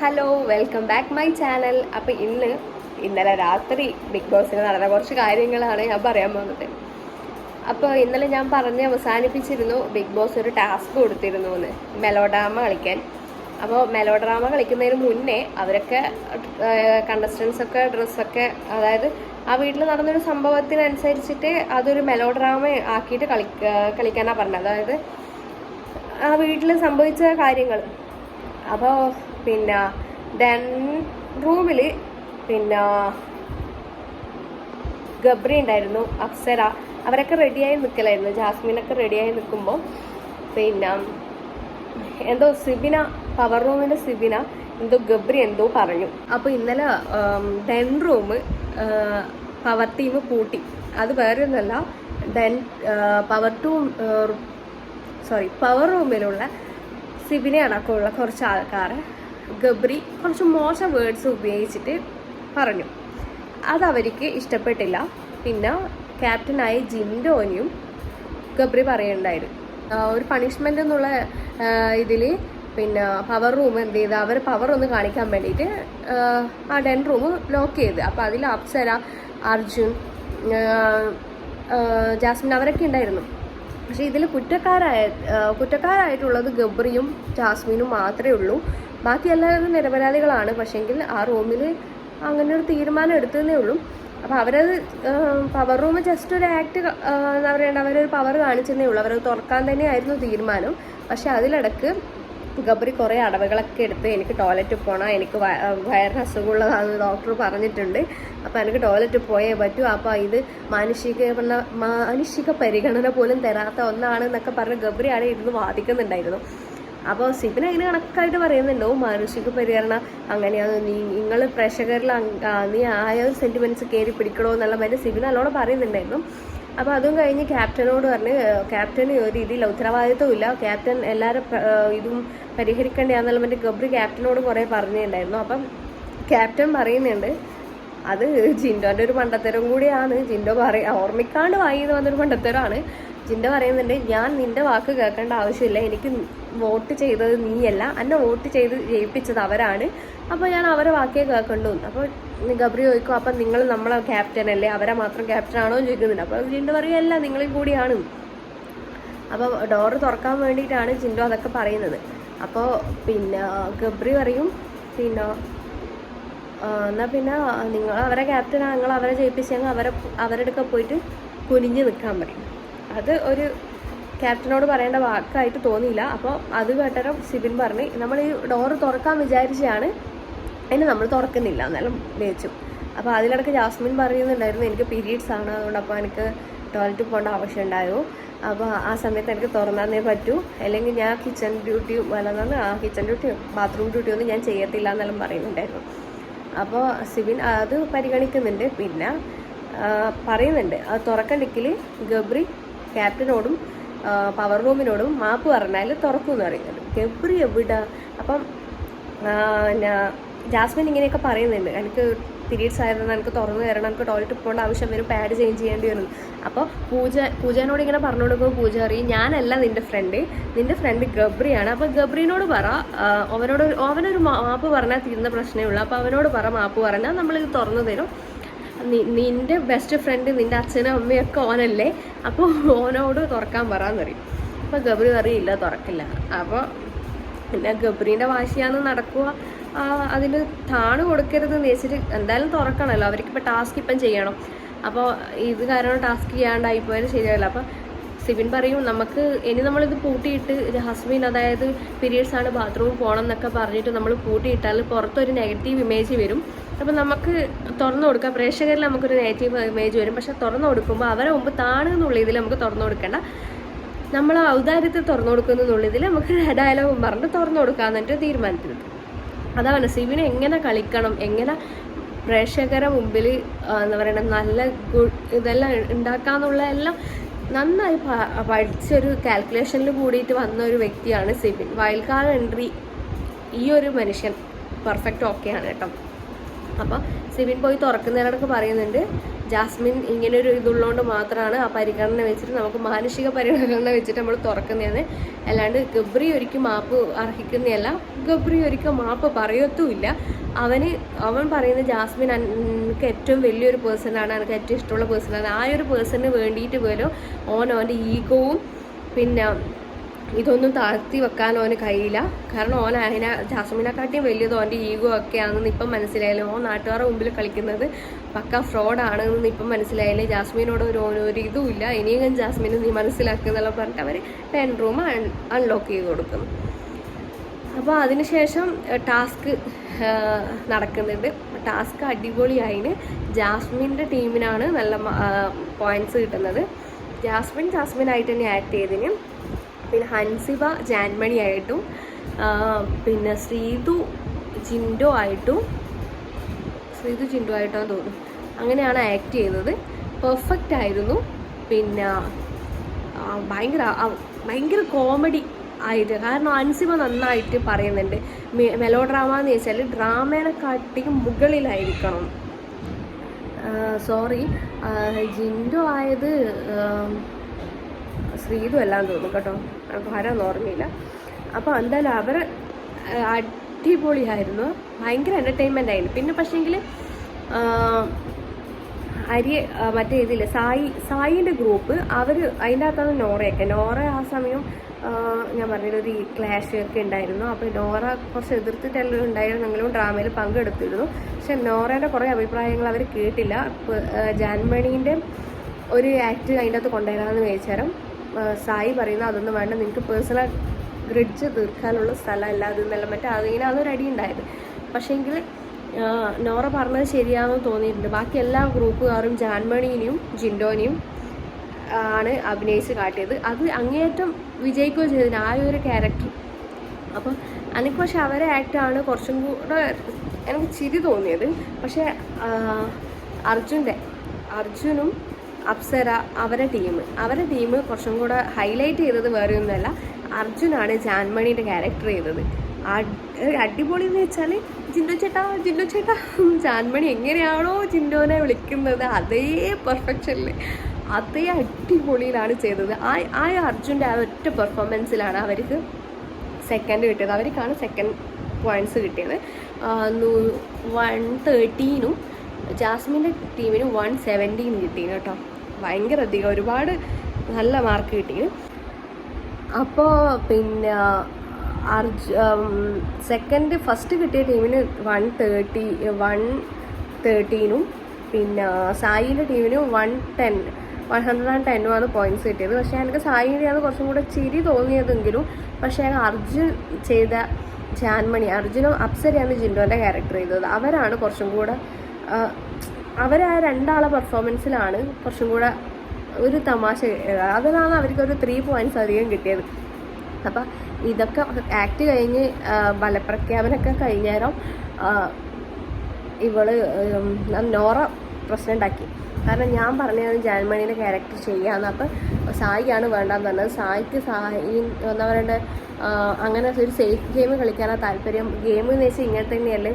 Hello welcome back my channel അപ്പോൾ ഇന്ന് ഇന്നലെ രാത്രി ബിഗ് ബോസിൽ നടന്ന കുറച്ച് കാര്യങ്ങളാണ് ഞാൻ പറയാൻ പോകുന്നത്. അപ്പോൾ ഇന്നലെ ഞാൻ പറഞ്ഞ് അവസാനിപ്പിച്ചിരുന്നു ബിഗ് ബോസ് ഒരു ടാസ്ക് കൊടുത്തിരുന്നു എന്ന് മെലോഡ്രാമ കളിക്കാൻ. അപ്പോൾ മെലോഡ്രാമ കളിക്കുന്നതിന് മുന്നേ അവരൊക്കെ കണ്ടസ്റ്റൻസൊക്കെ ഡ്രസ്സൊക്കെ അതായത് ആ വീട്ടിൽ നടന്നൊരു സംഭവത്തിനനുസരിച്ചിട്ട് അതൊരു മെലോഡ്രാമ ആക്കിയിട്ട് കളി കളിക്കാനാണ് പറഞ്ഞത്. അതായത് ആ വീട്ടിൽ സംഭവിച്ച കാര്യങ്ങൾ അപ്പോൾ പിന്നെ ദെൻ റൂമിൽ പിന്നെ ഗബ്രി ഉണ്ടായിരുന്നു അപ്സര. അവരൊക്കെ റെഡിയായി നിൽക്കലായിരുന്നു ജാസ്മിനൊക്കെ റെഡിയായി നിൽക്കുമ്പോൾ പിന്നെ എന്തോ സിബിന പവർ റൂമിന്റെ സിബിന എന്തോ ഗബ്രി എന്തോ പറഞ്ഞു. അപ്പോൾ ഇന്നലെ ഡെൻ റൂം പവർ ടീം പൂട്ടി. അത് വേറെ ഒന്നല്ല den power two sorry power റൂമിലുള്ള സിബിനെ അടക്കമുള്ള കുറച്ച് ആൾക്കാർ ഗബ്രി കുറച്ച് മോശം വേർഡ്സ് ഉപയോഗിച്ചിട്ട് പറഞ്ഞു. അതവർക്ക് ഇഷ്ടപ്പെട്ടില്ല. പിന്നെ ക്യാപ്റ്റനായ ജിൻഡോനിയും ഗബ്രി പറയുണ്ടായിരുന്നു. ഒരു പണിഷ്മെന്റ് എന്നുള്ള ഇതിൽ പിന്നെ പവർ റൂം എന്ത് ചെയ്ത് അവർ പവർ ഒന്ന് കാണിക്കാൻ വേണ്ടിയിട്ട് ആ, ഡെൻ റൂം ലോക്ക് ചെയ്ത്. അപ്പോൾ അതിൽ അപ്സര അർജുൻ ജാസ്മിൻ അവരൊക്കെ ഉണ്ടായിരുന്നു. പക്ഷേ ഇതിൽ കുറ്റക്കാരായ കുറ്റക്കാരായിട്ടുള്ളത് ഗബ്രിയും ജാസ്മിനും മാത്രമേ ഉള്ളൂ. ബാക്കി എല്ലാവരും നിരപരാധികളാണ്. പക്ഷേങ്കിൽ ആ റൂമിൽ അങ്ങനെ ഒരു തീരുമാനം എടുത്തതേ ഉള്ളൂ. അപ്പോൾ അവരത് പവർ റൂം ജസ്റ്റ് ഒരു ആക്ട് എന്താ പറയണ്ട അവരൊരു പവർ കാണിച്ചതേ ഉള്ളൂ. അവരത് തുറക്കാൻ തന്നെയായിരുന്നു തീരുമാനം. പക്ഷേ അതിലിടക്ക് ഗബറി കുറേ അടവുകളൊക്കെ എടുത്ത് എനിക്ക് ടോയ്ലറ്റിൽ പോകണം എനിക്ക് വയറിന് അസുഖമുള്ളതാണെന്ന് ഡോക്ടർ പറഞ്ഞിട്ടുണ്ട്. അപ്പോൾ എനിക്ക് ടോയ്ലറ്റിൽ പോയേ പറ്റൂ. അപ്പോൾ ഇത് മാനുഷിക മാനുഷിക പരിഗണന പോലും തരാത്ത ഒന്നാണ് എന്നൊക്കെ പറഞ്ഞ് ഗബറി അവിടെ ഇരുന്ന് വാദിക്കുന്നുണ്ടായിരുന്നു. അപ്പോൾ സിബിൻ അതിന് കണക്കായിട്ട് പറയുന്നുണ്ടോ. മാനുഷിക പരിഹരണം അങ്ങനെയാണ് നീ നിങ്ങൾ പ്രേക്ഷകരിൽ നീ ആയ സെന്റിമെന്റ്സ് കയറി പിടിക്കണോ എന്നുള്ള മാതിരി സിബിൻ നല്ലോണം പറയുന്നുണ്ടായിരുന്നു. അപ്പോൾ അതും കഴിഞ്ഞ് ക്യാപ്റ്റനോട് പറഞ്ഞ് ക്യാപ്റ്റന് ഒരു രീതിയിൽ ഉത്തരവാദിത്വമില്ല ക്യാപ്റ്റൻ എല്ലാവരും ഇതും പരിഹരിക്കേണ്ടതാണെന്നുള്ള മറ്റേ ഗബ്രി ക്യാപ്റ്റനോട് കുറേ പറഞ്ഞിട്ടുണ്ടായിരുന്നു. അപ്പം ക്യാപ്റ്റൻ പറയുന്നുണ്ട് അത് ജിൻഡോന്റെ ഒരു മണ്ടത്തരം കൂടിയാണ്. ജിൻഡോ പറയ ഓർമ്മിക്കാണ്ട് വാങ്ങിയത് വന്നൊരു മണ്ടത്തരമാണ് ജിൻഡോ പറയുന്നുണ്ട് ഞാൻ നിന്റെ വാക്ക് കേൾക്കേണ്ട ആവശ്യമില്ല. എനിക്ക് വോട്ട് ചെയ്തത് നീയല്ല. എന്നെ വോട്ട് ചെയ്ത് ജയിപ്പിച്ചത് അവരാണ്. അപ്പോൾ ഞാൻ അവരെ വാക്കേ കേൾക്കണ്ടു. അപ്പോൾ ഗബ്രി ചോദിക്കും അപ്പം നിങ്ങൾ നമ്മളെ ക്യാപ്റ്റൻ അല്ലേ? അവരെ മാത്രം ക്യാപ്റ്റൻ ആണോ? എന്ന് ചോദിക്കുന്നുണ്ട്. അപ്പോൾ ചിന്ത പറയുമല്ല നിങ്ങളും കൂടിയാണ്. അപ്പോൾ ഡോറ് തുറക്കാൻ വേണ്ടിയിട്ടാണ് ജിൻഡോ അതൊക്കെ പറയുന്നത്. അപ്പോൾ പിന്നെ ഗബ്രി പറയും പിന്നെ എന്നാൽ എന്നാ പിന്നെ നിങ്ങൾ അവരെ ക്യാപ്റ്റനാണ് നിങ്ങൾ അവരെ ജയിപ്പിച്ചെങ്കിൽ അവരെ അവരുടെ അടുക്ക പോയിട്ട് കുനിഞ്ഞ് നിൽക്കാൻ പറയും. അത് ഒരു ക്യാപ്റ്റനോട് പറയേണ്ട വാക്കായിട്ട് തോന്നിയില്ല. അപ്പോൾ അത് കേട്ടരം സിബിൻ പറഞ്ഞു നമ്മൾ ഈ ഡോർ തുറക്കാൻ വിചാരിച്ചാണ് അതിന് നമ്മൾ തുറക്കുന്നില്ല. എന്നാലും വേച്ചു അപ്പോൾ അതിലിടക്ക് ജാസ്മിൻ പറയുന്നുണ്ടായിരുന്നു എനിക്ക് പീരീഡ്സ് ആണ്. അതുകൊണ്ട് അപ്പോൾ എനിക്ക് ടോയ്ലറ്റിൽ പോകേണ്ട ആവശ്യം ഉണ്ടായോ അപ്പോൾ ആ സമയത്ത് എനിക്ക് തുറന്നേ പറ്റൂ. അല്ലെങ്കിൽ ഞാൻ കിച്ചൺ ഡ്യൂട്ടി വല്ലതാണ് ആ കിച്ചൺ ഡ്യൂട്ടി ബാത്റൂം ഡ്യൂട്ടി ഒന്നും ഞാൻ ചെയ്യത്തില്ല എന്നെല്ലാം പറയുന്നുണ്ടായിരുന്നു. അപ്പോൾ സിബിൻ അത് പരിഗണിക്കുന്നുണ്ട്. പിന്നെ പറയുന്നുണ്ട് അത് തുറക്കണ്ടെങ്കിൽ ഗബ്രി ക്യാപ്റ്റനോടും പവർ റൂമിനോടും മാപ്പ് പറഞ്ഞാൽ തുറക്കും എന്ന് പറയുന്നുണ്ട്. ഗബ്രി എവിടെ? അപ്പം പിന്നെ ജാസ്മിൻ ഇങ്ങനെയൊക്കെ പറയുന്നുണ്ട്. എനിക്ക് പീരീഡ്സ് ആയിരുന്നു എനിക്ക് തുറന്നു തരണം. എനിക്ക് ടോയ്ലറ്റ് പോകേണ്ട ആവശ്യം വരും. പാഡ് ചേഞ്ച് ചെയ്യേണ്ടി വരുന്നു അപ്പോൾ പൂജ പൂജനോട് ഇങ്ങനെ പറഞ്ഞു കൊടുക്കുമ്പോൾ പൂജ അറിയും ഞാനല്ല നിന്റെ ഫ്രണ്ട് നിന്റെ ഫ്രണ്ട് ഗബ്രിയാണ്. അപ്പോൾ ഗബ്രിനോട് പറ അവനോട് അവനൊരു മാപ്പ് പറഞ്ഞാൽ തീരുന്ന പ്രശ്നമേ ഉള്ളൂ. അപ്പോൾ അവനോട് പറ മാപ്പ് പറഞ്ഞാൽ നമ്മളിത് തുറന്നു തരും. നിന്റെ ബെസ്റ്റ് ഫ്രണ്ട് നിന്റെ അച്ഛനും അമ്മയൊക്കെ ഓനല്ലേ? അപ്പോൾ ഓനോട് തുറക്കാൻ പറയാന്ന് പറയും. അപ്പോൾ ഗബ്രി പറയില്ല തുറക്കില്ല. അപ്പോൾ പിന്നെ ഗബ്രീന്റെ വാശിയാണ് നടക്കുക. അതിന് താണ് കൊടുക്കരുത് എന്ന് വെച്ചിട്ട് എന്തായാലും തുറക്കണമല്ലോ അവർക്ക് ഇപ്പോൾ ടാസ്ക് ഇപ്പം ചെയ്യണം. അപ്പോൾ ഇത് കാരണം ടാസ്ക് ചെയ്യാണ്ടായി പോയാലും ശരിയല്ല അപ്പോൾ സിബിൻ പറയും നമുക്ക് ഇനി നമ്മളിത് പൂട്ടിയിട്ട് ഹസ്ബിൻ അതായത് പീരീഡ്സ് ആണ് ബാത്റൂമിൽ പോകണം എന്നൊക്കെ പറഞ്ഞിട്ട് നമ്മൾ പൂട്ടിയിട്ടാൽ പുറത്തൊരു നെഗറ്റീവ് ഇമേജ് വരും. അപ്പം നമുക്ക് തുറന്നു കൊടുക്കുക പ്രേക്ഷകരിൽ നമുക്കൊരു നെഗറ്റീവ് ഇമേജ് വരും. പക്ഷെ തുറന്നു കൊടുക്കുമ്പോൾ അവരെ മുമ്പ് താണെന്നുള്ള ഇതിൽ നമുക്ക് തുറന്നു കൊടുക്കേണ്ട. നമ്മൾ ഔദാര്യത്തിൽ തുറന്നു കൊടുക്കുന്നുള്ളിതിൽ നമുക്ക് ഡയലോഗും പറഞ്ഞിട്ട് തുറന്നു കൊടുക്കാന്നിട്ട് തീരുമാനത്തിലെത്തും അതാണ് സിബിനെ എങ്ങനെ കളിക്കണം? എങ്ങനെ പ്രേക്ഷകരെ മുമ്പിൽ എന്താ പറയുക നല്ല ഇതെല്ലാം ഉണ്ടാക്കാന്നുള്ള എല്ലാം നന്നായി പഠിച്ചൊരു കാൽക്കുലേഷനിൽ കൂടിയിട്ട് വന്ന ഒരു വ്യക്തിയാണ് സിബിൻ. വൈൽഡ് കാർഡ് എൻട്രി ഈ ഒരു മനുഷ്യൻ പെർഫെക്റ്റ് ഓക്കെയാണ് കേട്ടോ. അപ്പം സിബിൻ പോയി തുറക്കുന്നതിനൊക്കെ പറയുന്നുണ്ട് ജാസ്മിൻ ഇങ്ങനൊരു ഇതുള്ളതുകൊണ്ട് മാത്രമാണ് ആ പരിഗണന വെച്ചിട്ട് നമുക്ക് മാനുഷിക പരിഗണന വെച്ചിട്ട് നമ്മൾ തുറക്കുന്നതാണ് അല്ലാണ്ട് ഗബ്രി ഒരിക്കലും മാപ്പ് അർഹിക്കുന്നതല്ല. ഗബ്രി ഒരിക്കലും മാപ്പ് പറയത്തുമില്ല. അവന് അവൻ പറയുന്ന ജാസ്മിൻ എനിക്ക് ഏറ്റവും വലിയൊരു പേഴ്സണാണ് എനിക്ക് ഏറ്റവും ഇഷ്ടമുള്ള പേഴ്സണാണ്. ആ ഒരു പേഴ്സണിന് വേണ്ടിയിട്ട് പോലും ഓൻ അവന്റെ ഈഗോവും പിന്നെ ഇതൊന്നും താഴ്ത്തി വെക്കാൻ ഓന് കഴിയില്ല. കാരണം ഓൻ അതിനെ ജാസ്മിനെക്കാട്ടിയും വലിയത് ഓന്റെ ഈഗോ ഒക്കെ ആണെന്ന് ഇപ്പം മനസ്സിലായില്ല? ഓൻ നാട്ടുകാരുടെ മുമ്പിൽ കളിക്കുന്നത് പക്ക ഫ്രോഡാണെന്ന് ഇപ്പം മനസ്സിലായാലും ജാസ്മിനോട് ഒരു ഒരു ഇതുമില്ല ഇനിയെങ്കിലും ജാസ്മിനെ നീ മനസ്സിലാക്കുന്നുള്ള പറഞ്ഞിട്ട് അവർ ടെൻ റൂം അൺലോക്ക് ചെയ്ത് കൊടുക്കുന്നു. അപ്പോൾ അതിനുശേഷം ടാസ്ക് നടക്കുന്നുണ്ട്. ടാസ്ക് അടിപൊളിയായിന്. ജാസ്മിന്റെ ടീമിനാണ് നല്ല പോയിന്റ്സ് കിട്ടുന്നത്. ജാസ്മിൻ ജാസ്മിൻ ആയിട്ട് തന്നെ ആക്ട് ചെയ്തതിന്. പിന്നെ ഹൻസിബ ജാൻമണി ആയിട്ടും പിന്നെ ശ്രീതു ജിൻഡോ ആയിട്ടും ശ്രീതു ജിൻഡോ ആയിട്ടാണ് തോന്നുന്നു. അങ്ങനെയാണ് ആക്ട് ചെയ്തത് പെർഫെക്റ്റ് ആയിരുന്നു. പിന്നെ ഭയങ്കര ഭയങ്കര കോമഡി ആയിട്ട് കാരണം അൻസിമ നന്നായിട്ട് പറയുന്നുണ്ട്. മെലോ ഡ്രാമ എന്ന് വെച്ചാൽ ഡ്രാമേനെക്കാട്ടിയും മുകളിലായിരിക്കണം. സോറി ജിൻഡോ ആയത് ശ്രീതു എല്ലാം തോന്നും കേട്ടോ. ഭാരം ഓർമ്മയില്ല. അപ്പോൾ എന്തായാലും അവർ അടിപൊളിയായിരുന്നു. ഭയങ്കര എന്റർടൈൻമെന്റ് ആയിരുന്നു. പിന്നെ പക്ഷേങ്കിൽ അരി മറ്റേ ഇതില്ല സായി സായിന്റെ ഗ്രൂപ്പ് അവർ അതിന്റെ അകത്താണ് നോറയൊക്കെ. നോറ ആ സമയം ഞാൻ പറഞ്ഞൊരു ക്ലാഷ് ഒക്കെ ഉണ്ടായിരുന്നു. അപ്പോൾ നോറ കുറച്ച് എതിർത്തിട്ടെല്ലാം ഉണ്ടായിരുന്നെങ്കിലും ഡ്രാമയിൽ പങ്കെടുത്തിരുന്നു. പക്ഷെ നോറയുടെ കുറേ അഭിപ്രായങ്ങൾ അവർ കേട്ടില്ല. ജാൻമണീന്റെ ഒരു ആക്ട് അതിന്റെ അകത്ത് കൊണ്ടുവരാമെന്ന് ചോദിച്ചാലും സായി പറയുന്ന അതൊന്നും വേണ്ട. നിങ്ങൾക്ക് പേഴ്സണൽ ഗ്രിഡ്ജ് തീർക്കാനുള്ള സ്ഥലമല്ല അത് നല്ല മറ്റേ അതിങ്ങനെ അടി ഉണ്ടായത് പക്ഷേങ്കിൽ നോറ പറഞ്ഞത് ശരിയാണെന്ന് തോന്നിയിട്ടുണ്ട്. ബാക്കി എല്ലാ ഗ്രൂപ്പുകാരും ജാൻമണീനെയും ജിൻഡോനെയും ആണ് അഭിനയിച്ച് കാട്ടിയത്. അത് അങ്ങേയറ്റം വിജയിക്കുകയും ചെയ്തതിന് ആ ഒരു ക്യാരക്ടർ അപ്പം എനിക്ക് പക്ഷെ അവരെ ആക്ടാണ് കുറച്ചും കൂടെ എനിക്ക് ചിരി തോന്നിയത്. പക്ഷേ അർജുന്റെ അർജുനും അപ്സര അവരെ ടീം അവരെ ടീം കുറച്ചും കൂടെ ഹൈലൈറ്റ് ചെയ്തത് വേറെ ഒന്നുമല്ല. അർജുനാണ് ജാൻമണിയുടെ ക്യാരക്ടർ ചെയ്തത്. അടി- അടിപൊളി എന്ന് വെച്ചാൽ ജിൻഡോ ചേട്ടാ ജിൻഡോ ചേട്ടാ. ജാൻമണി എങ്ങനെയാണോ ജിൻഡോനെ വിളിക്കുന്നത്. അതേ പെർഫെക്ഷനിൽ അതേ അടിപൊളിയിലാണ് ചെയ്തത്. ആ ആ അർജുന്റെ ആ ഒറ്റ പെർഫോമൻസിലാണ് അവർക്ക് സെക്കൻഡ് കിട്ടിയത്. അവർക്കാണ് സെക്കൻഡ് പോയിന്റ്സ് കിട്ടിയത്. വൺ തേർട്ടീനും ജാസ്മിന്റെ ടീമിന് വൺ സെവന്റീൻ കിട്ടി കേട്ടോ. ഭയങ്കര അധികം ഒരുപാട് നല്ല മാർക്ക് കിട്ടി. അപ്പോൾ പിന്നെ അർജു സെക്കൻഡ് ഫസ്റ്റ് കിട്ടിയ ടീമിന് വൺ തേർട്ടി വൺ തേർട്ടീനും പിന്നെ സായിന്റെ ടീമിന് one ten one hundred and ടെന്നുമാണ് points കിട്ടിയത്. പക്ഷേ എനിക്ക് സായിന്റെയാണ് കുറച്ചും കൂടെ ചിരി തോന്നിയതെങ്കിലും പക്ഷേ അർജുൻ ചെയ്ത ജാൻമണി അർജുനും അപ്സരയാണ് ജിൻഡോന്റെ ക്യാരക്ടർ ചെയ്തത്. അവരാണ് കുറച്ചും കൂടെ അവരാ രണ്ടാളെ പെർഫോമൻസിലാണ് കുറച്ചും കൂടെ ഒരു തമാശ. അതിലാണ് അവർക്ക് ഒരു ത്രീ പോയിന്റ്സ് അധികം കിട്ടിയത്. അപ്പം ഇതൊക്കെ ആക്ട് കഴിഞ്ഞ് ബലപ്രഖ്യാപനമൊക്കെ കഴിഞ്ഞേരം ഇവൾ നോറ പ്രശ്നം ഉണ്ടാക്കി കാരണം ഞാൻ പറഞ്ഞത് ജാൻമണിയുടെ ക്യാരക്ടർ ചെയ്യാന്ന്. അപ്പം സായിയാണ് വേണ്ടാന്ന് പറഞ്ഞത്. സായിക്ക് സായി എന്താ പറയണ്ടേ അങ്ങനെ ഒരു സേഫ് ഗെയിം കളിക്കാനാണ് താല്പര്യം. ഗെയിം എന്ന് വെച്ചാൽ ഇങ്ങനെ തന്നെയല്ലേ.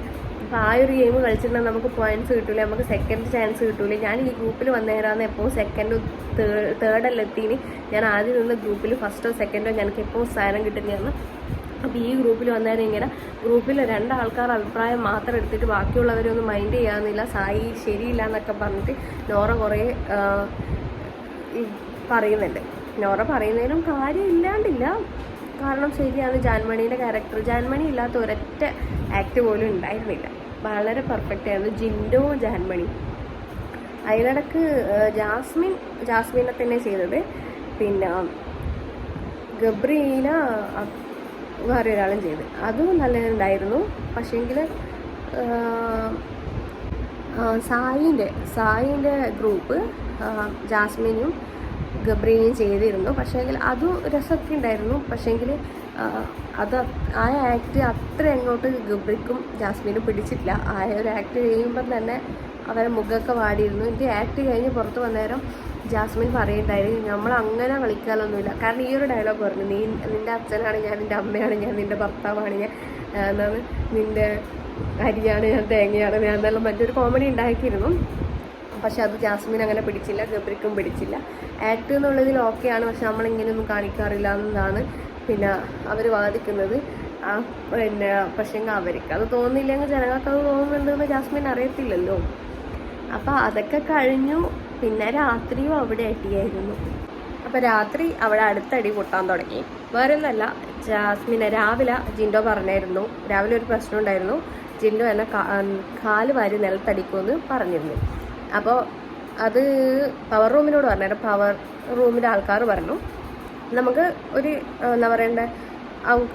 അപ്പോൾ ആ ഒരു ഗെയിം കളിച്ചിട്ടുണ്ടെങ്കിൽ നമുക്ക് പോയിന്റ്സ് കിട്ടൂല നമുക്ക് സെക്കൻഡ് ചാൻസ് കിട്ടൂല. ഞാൻ ഈ ഗ്രൂപ്പിൽ വന്നേരാന്ന് എപ്പോൾ തേർഡ് തേർഡല്ല എത്തിന്. ഞാൻ ആദ്യം നിന്ന് ഗ്രൂപ്പിൽ ഫസ്റ്റോ സെക്കൻഡോ ഞങ്ങൾക്ക് എപ്പോൾ സ്ഥാനം കിട്ടുന്നതാണ് അപ്പോൾ ഈ ഗ്രൂപ്പിൽ വന്നേരം ഇങ്ങനെ ഗ്രൂപ്പിൽ രണ്ടാൾക്കാർ അഭിപ്രായം മാത്രം എടുത്തിട്ട് ബാക്കിയുള്ളവരൊന്നും മൈൻഡ് ചെയ്യാമെന്നില്ല സായി ശരിയില്ല എന്നൊക്കെ പറഞ്ഞിട്ട് നോറ കുറേ പറയുന്നുണ്ട്. നോറ പറയുന്നതിനും കാര്യം ഇല്ലാണ്ടില്ല. കാരണം ശരിയാണ് ജാൻമണിയുടെ ക്യാരക്ടർ ജാൻമണി ഇല്ലാത്ത ഒരൊറ്റ ആക്ട് പോലും ഉണ്ടായിരുന്നില്ല. വളരെ പെർഫെക്റ്റ് ആയിരുന്നു. ജിൻഡോ ജാൻമണി. അതിനിടക്ക് ജാസ്മിൻ ജാസ്മിനെ തന്നെ ചെയ്തത്. പിന്നെ ഗബ്രീന വേറെ ഒരാളും ചെയ്ത്. അതും നല്ലതുണ്ടായിരുന്നു. പക്ഷേങ്കിൽ സായിന്റെ സായിന്റെ ഗ്രൂപ്പ് ജാസ്മിനും ഗബ്രീനയും ചെയ്തിരുന്നു. പക്ഷേങ്കിൽ അതും രസമൊക്കെ ഉണ്ടായിരുന്നു പക്ഷേങ്കിൽ അത് ആ ആക്ട് അത്ര അങ്ങോട്ട് ഗബ്രിക്കും ജാസ്മിനും പിടിച്ചിട്ടില്ല. ആ ഒരു ആക്ട് ചെയ്യുമ്പം തന്നെ അവരെ മുഖമൊക്കെ വാടിയിരുന്നു. എന്റെ ആക്ട് കഴിഞ്ഞ് പുറത്ത് വന്നേരം ജാസ്മിൻ പറയുന്നുണ്ടായിരുന്നു നമ്മൾ അങ്ങനെ കളിക്കാനൊന്നുമില്ല. കാരണം ഈ ഒരു ഡയലോഗ് പറഞ്ഞു നീ നിന്റെ അച്ഛനാണ് ഞാൻ നിന്റെ അമ്മയാണ് ഞാൻ നിന്റെ ഭർത്താവാണ് ഞാൻ എന്നാണ് നിന്റെ അരിയാണ് ഞാൻ തേങ്ങയാണ് ഞാൻ എന്നെല്ലാം മറ്റൊരു കോമഡി ഉണ്ടാക്കിയിരുന്നു. പക്ഷെ അത് ജാസ്മിൻ അങ്ങനെ പിടിച്ചില്ല ഗബ്രിക്കും പിടിച്ചില്ല. ആക്ട് എന്നുള്ളതിൽ ഓക്കെയാണ് പക്ഷെ നമ്മളിങ്ങനെയൊന്നും കാണിക്കാറില്ല എന്നാണ് പിന്നെ അവർ വാദിക്കുന്നത്. ആ പിന്നെ പക്ഷേ അവർക്ക് അത് തോന്നില്ലെങ്കിൽ ജനങ്ങൾക്ക് അത് തോന്നുന്നുണ്ടെന്ന് ജാസ്മിൻ അറിയത്തില്ലല്ലോ. അപ്പോൾ അതൊക്കെ കഴിഞ്ഞു പിന്നെ രാത്രിയും അവിടെ അടിയായിരുന്നു അപ്പോൾ രാത്രി അവിടെ അടുത്തടി പൊട്ടാൻ തുടങ്ങി. വേറെ ഒന്നല്ല ജാസ്മിനെ രാവിലെ ജിൻഡോ പറഞ്ഞായിരുന്നു. രാവിലെ ഒരു പ്രശ്നം ഉണ്ടായിരുന്നു. ജിൻഡോ എന്നെ കാൽ വാരി നിലത്തടിക്കുമെന്ന് പറഞ്ഞിരുന്നു. അപ്പോൾ അത് പവർ റൂമിനോട് പറഞ്ഞു. പവർ റൂമിന്റെ ആൾക്കാർ പറഞ്ഞു. നമുക്ക് ഒരു എന്താ പറയണ്ടേ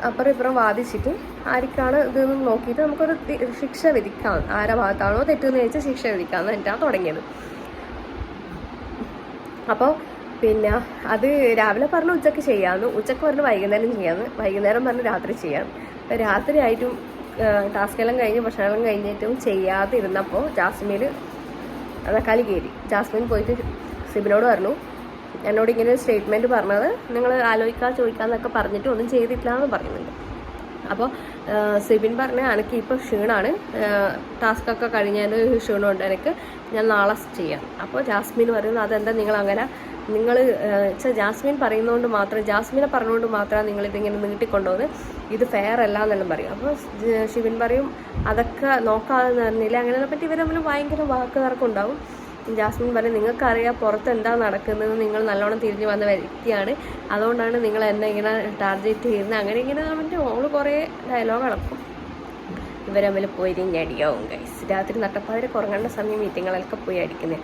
അപ്പുറം ഇപ്പുറം വാദിച്ചിട്ട് ആർക്കാണ് ഇതെന്ന് നോക്കിയിട്ട് നമുക്കൊരു ശിക്ഷ വിധിക്കാം. ആരെ ഭാഗത്താണോ തെറ്റെന്ന് ചോദിച്ചാൽ ശിക്ഷ വിധിക്കാമെന്ന് എന്നിട്ടാണ് തുടങ്ങിയത്. അപ്പോൾ പിന്നെ അത് രാവിലെ പറഞ്ഞു ഉച്ചയ്ക്ക് ചെയ്യാമെന്ന് ഉച്ചയ്ക്ക് പറഞ്ഞു വൈകുന്നേരം ചെയ്യാമെന്ന് വൈകുന്നേരം പറഞ്ഞു രാത്രി ചെയ്യാം രാത്രി ആയിട്ടും ടാസ്ക് കഴിഞ്ഞ് ഭക്ഷണമെല്ലാം കഴിഞ്ഞിട്ടും ചെയ്യാതിരുന്നപ്പോൾ ജാസ്മിൻ അതാ കളി കയറി ജാസ്മിൻ പോയിട്ട് സിബിനോട് പറഞ്ഞു. എന്നോട് ഇങ്ങനെ ഒരു സ്റ്റേറ്റ്മെന്റ് പറഞ്ഞത്. നിങ്ങൾ ആലോചിക്കാൻ ചോദിക്കാമെന്നൊക്കെ പറഞ്ഞിട്ട് ഒന്നും ചെയ്തിട്ടില്ല എന്ന് പറയുന്നുണ്ട്. അപ്പോൾ സിബിൻ പറഞ്ഞ എനിക്ക് ഇപ്പോൾ ക്ഷീണമാണ് ടാസ്ക്കൊക്കെ കഴിഞ്ഞതിന് ക്ഷീണമുണ്ട്. എനിക്ക് ഞാൻ നാളെ ചെയ്യാം. അപ്പോൾ ജാസ്മിൻ പറയുന്നു അതെന്താ നിങ്ങൾ അങ്ങനെ നിങ്ങൾ വെച്ചാൽ ജാസ്മിൻ പറയുന്നതുകൊണ്ട് മാത്രം ജാസ്മിനെ പറഞ്ഞുകൊണ്ട് മാത്രമാണ് നിങ്ങൾ ഇതിങ്ങനെ നീട്ടിക്കൊണ്ടുപോകുന്നത് ഇത് ഫെയർ അല്ല എന്നെല്ലാം പറയും. അപ്പോൾ ശിവൻ പറയും അതൊക്കെ നോക്കാതെ പറഞ്ഞില്ല? അങ്ങനെ പറ്റി ഇവർ തമ്മിൽ ഭയങ്കര വാക്ക് തർക്കമുണ്ടാവും ജാസ്മിൻ പറയും നിങ്ങൾക്കറിയാം പുറത്ത് എന്താ നടക്കുന്നത് നിങ്ങൾ നല്ലോണം തിരിഞ്ഞു വന്ന വ്യക്തിയാണ്. അതുകൊണ്ടാണ് നിങ്ങൾ എന്നെ ഇങ്ങനെ ടാർഗറ്റ് ചെയ്യുന്നത്. അങ്ങനെ ഇങ്ങനെ അവന്റെ ഓൾ കുറേ ഡയലോഗ് അളക്കും ഇവർ തമ്മിൽ പോയി അടിയാവും ഗൈസ് രാത്രി നട്ടപ്പാതിരെ കുറങ്ങേണ്ട സമയം മീറ്റിങ്ങുകളൊക്കെ പോയി അടിക്കുന്നത്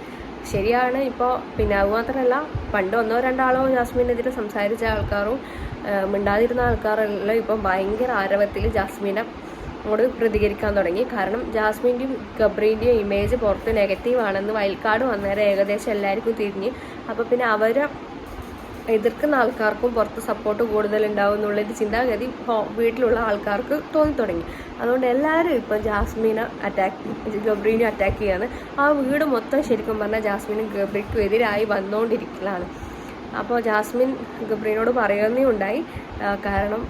ശരിയാണ്. ഇപ്പോൾ പിന്നെ അത് മാത്രമല്ല പണ്ട് ഒന്നോ രണ്ടാളോ ജാസ്മിനെതിരെ സംസാരിച്ച ആൾക്കാരും മിണ്ടാതിരുന്ന ആൾക്കാരെല്ലാം ഇപ്പം ഭയങ്കര ആരവത്തിൽ ജാസ്മിനെ അങ്ങോട്ട് പ്രതികരിക്കാൻ തുടങ്ങി. കാരണം ജാസ്മിന്റെയും ഗബ്രീന്റെയും ഇമേജ് പുറത്ത് നെഗറ്റീവ് ആണെന്ന് വയൽക്കാട് വന്നേരം ഏകദേശം എല്ലാവർക്കും തിരിഞ്ഞ്. അപ്പോൾ പിന്നെ അവരെ എതിർക്കുന്ന ആൾക്കാർക്കും പുറത്ത് സപ്പോർട്ട് കൂടുതലുണ്ടാവും എന്നുള്ളൊരു ചിന്താഗതി വീട്ടിലുള്ള ആൾക്കാർക്ക് തോന്നി തുടങ്ങി അതുകൊണ്ട് എല്ലാവരും ഇപ്പം ജാസ്മിനെ അറ്റാക്ക് ഗബ്രീനെ അറ്റാക്ക് ചെയ്യാണ്. ആ വീട് മൊത്തം ശരിക്കും പറഞ്ഞാൽ ജാസ്മിനും ഗബ്രിക്കും എതിരായി വന്നുകൊണ്ടിരിക്കലാണ് അപ്പോൾ ജാസ്മിൻ ഗബ്രീനോട് പറയുന്നേ ഉണ്ടായി. കാരണം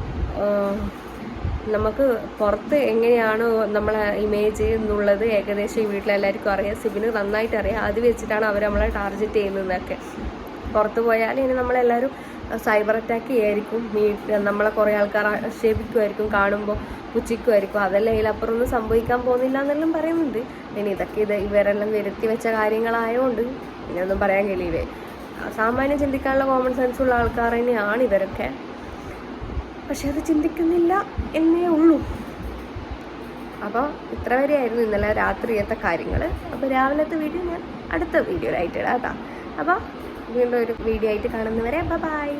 നമുക്ക് പുറത്ത് എങ്ങനെയാണ് നമ്മളെ ഇമേജ് എന്നുള്ളത് ഏകദേശം ഈ വീട്ടിലെല്ലാവർക്കും അറിയാം. സിബിന് നന്നായിട്ട് അറിയാം അത് വെച്ചിട്ടാണ് അവർ നമ്മളെ ടാർഗറ്റ് ചെയ്യുന്നതൊക്കെ പുറത്ത് പോയാൽ ഇനി നമ്മളെല്ലാവരും സൈബർ അറ്റാക്ക് ചെയ്യായിരിക്കും. നമ്മളെ കുറേ ആൾക്കാർ ആക്ഷേപിക്കുമായിരിക്കും കാണുമ്പോൾ പുച്ഛിക്കുമായിരിക്കും. അതെല്ലാം ഇതിലപ്പുറമൊന്നും സംഭവിക്കാൻ പോകുന്നില്ല എന്നെല്ലാം പറയുന്നുണ്ട്. ഇനി ഇതൊക്കെ ഇത് ഇവരെല്ലാം വരുത്തി വെച്ച കാര്യങ്ങളായതുകൊണ്ട് ഇനി ഒന്നും പറയാൻ കഴിയില്ലേ? സാമാന്യം ചിന്തിക്കാനുള്ള കോമൺ സെൻസ് ഉള്ള ആൾക്കാർ തന്നെയാണ് ഇവരൊക്കെ. പക്ഷെ അത് ചിന്തിക്കുന്നില്ല എന്നേ ഉള്ളൂ. അപ്പോൾ ഇത്ര വരെയായിരുന്നു ഇന്നലെ രാത്രിയത്തെ കാര്യങ്ങൾ അപ്പോൾ രാവിലത്തെ വീഡിയോ ഞാൻ അടുത്ത വീഡിയോയിലായിട്ട് ഇടാം കേട്ടോ. അപ്പോൾ വീണ്ടും ഒരു വീഡിയോ ആയിട്ട് കാണുന്നവരെ ബൈ